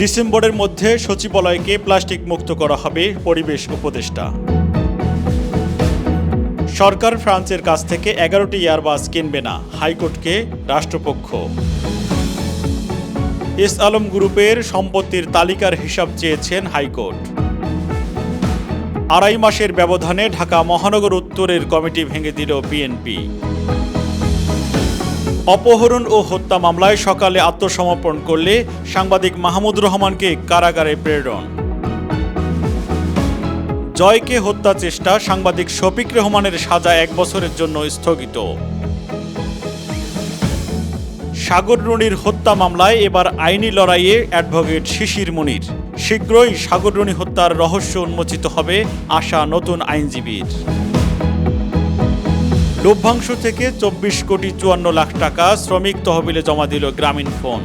ডিসেম্বরের মধ্যে সচিবালয়কে প্লাস্টিক মুক্ত করা হবে পরিবেশ উপদেষ্টা। সরকার ফ্রান্সের কাছ থেকে এগারোটি এয়ারবাস কিনবে না, হাইকোর্টকে রাষ্ট্রপক্ষ। এস আলম গ্রুপের সম্পত্তির তালিকার হিসাব চেয়েছেন হাইকোর্ট। আড়াই মাসের ব্যবধানে ঢাকা মহানগর উত্তরের কমিটি ভেঙে দিল বিএনপি। অপহরণ ও হত্যা মামলায় সকালে আত্মসমর্পণ করলে সাংবাদিক মাহমুদ রহমানকে কারাগারে প্রেরণ। জয়কে হত্যা চেষ্টা সাংবাদিক শফিক রহমানের সাজা এক বছরের জন্য স্থগিত। সাগর রুনির হত্যা মামলায় এবার আইনি লড়াইয়ে অ্যাডভোকেট শিশির মুনির। শীঘ্রই সাগর রুনি হত্যার রহস্য উন্মোচিত হবে আশা নতুন আইনজীবীর। লভ্যাংশ থেকে চব্বিশ কোটি চুয়ান্ন লাখ টাকা শ্রমিক তহবিলে জমা দিল গ্রামীণ ফোন।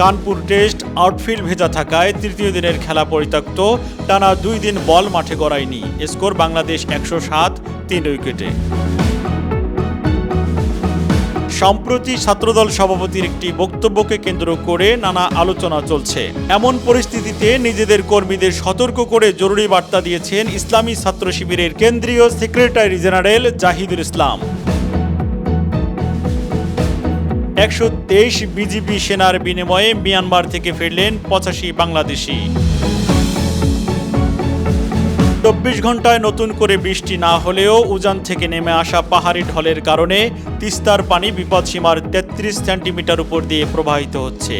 কানপুর টেস্ট আউটফিল্ড ভেজা থাকায় তৃতীয় দিনের খেলা পরিত্যক্ত, টানা দুই দিন বল মাঠে গড়ায়নি। স্কোর বাংলাদেশ একশো সাত, তিন উইকেটে। সম্প্রতি ছাত্রদল সভাপতির একটি বক্তব্যকে কেন্দ্র করে নানা আলোচনা চলছে। এমন পরিস্থিতিতে নিজেদের কর্মীদের সতর্ক করে জরুরি বার্তা দিয়েছেন ইসলামী ছাত্র শিবিরের কেন্দ্রীয় সেক্রেটারি জেনারেল জাহিদুল ইসলাম। একশো তেইশ বিজিবি সেনার বিনিময়ে মিয়ানমার থেকে ফিরলেন পঁচাশি বাংলাদেশি। চব্বিশ ঘন্টায় নতুন করে বৃষ্টি না হলেও উজান থেকে নেমে আসা পাহাড়ি ঢলের কারণে তিস্তার পানি বিপদসীমার তেত্রিশ সেন্টিমিটার উপর দিয়ে প্রবাহিত হচ্ছে।